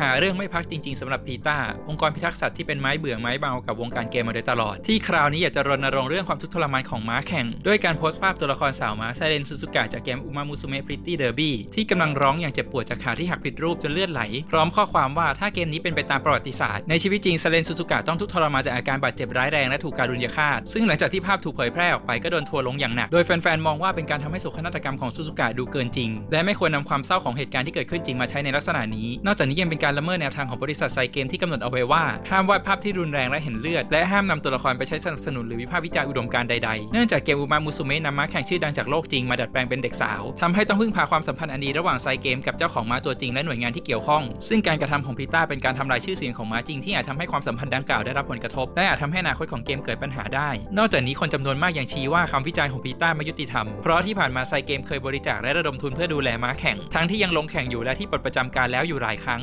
หาเรื่องไม่พักจริงๆสำหรับพีตาองค์กรพิทักษ์สัตว์ที่เป็นไม้เบื่อไม้เบากับวงการเกมมาโดยตลอด ที่คราวนี้อยากจะรณรงค์เรื่องความทุกข์ทรมานของม้าแข่ง ด้วยการโพสต์ภาพตัวละครสาวม้าไซเรนซูซูกะจากเกมอุมามุสุเมะพริตตี้เดอร์บี้ที่กำลังร้องอย่างเจ็บปวดจากขาที่หักผิดรูปจนเลือดไหล พร้อมข้อความว่าถ้าเกมนี้เป็นไปตามประวัติศาสตร์ในชีวิตจริงไซเรนซูซูกะต้องทุกข์ทรมานจากอาการบาดเจ็บร้ายแรงและถูกการุญยฆาตซึ่งหลังจากที่ภาพถูกเผยแพร่ออกไปก็โดนทัวร์ลงอย่างหนักโดยแฟนๆมองว่าเป็นการทำให้โศกนาฏกรรมของซูซูกะดูเกินจริง และไม่ควรนำความเศร้าของเหตุการณ์ที่เกิดขึ้นจริงมาใช้ในลักษณะนี้ นอกจากนี้ยังเป็นการละเมิดแนวทางของบริษัทไซเกมที่กำหนดเอาไว้ว่า ห้ามวาดภาพที่รุนแรงและเห็นเลือด และห้ามนำตัวละครไปใช้สนับสนุนหรือวิพากษ์วิจารณ์อุดมการณ์ใดๆ เนื่องจากเกมอุมามุสุเมะนำม้าแข่งชื่อดังจากโลกจริงมาดัดแปลงเป็นเด็กสาวทำให้ต้องพึ่งพาความสัมพันธ์อันดีระหว่างไซเกมกับเจ้าของม้าตัวจริงและหน่วยงานที่เกี่ยวข้อง ซึ่งการกระทำของพีต้าเป็นการทำลายชื่อเสียงของม้าจริงที่อาจทำให้ความสัมพันธ์ดังกล่าวได้รับผลกระทบและอาจทำให้อนาคตของเกมเกิดปัญหาได้ นอกจากนี้คนจำนวนมากยังชี้ว่าคำวิจารณ์ของพีต้าไม่ยุติธรรม เพราะที่ผ่านมาไซเกมเคยบริจาคและระดมทุนเพื่อดูแลม้าแข่ง ทั้งที่ยังลงแข่งอยู่และที่ปลดประจำการแล้วอยู่หลายครั้ง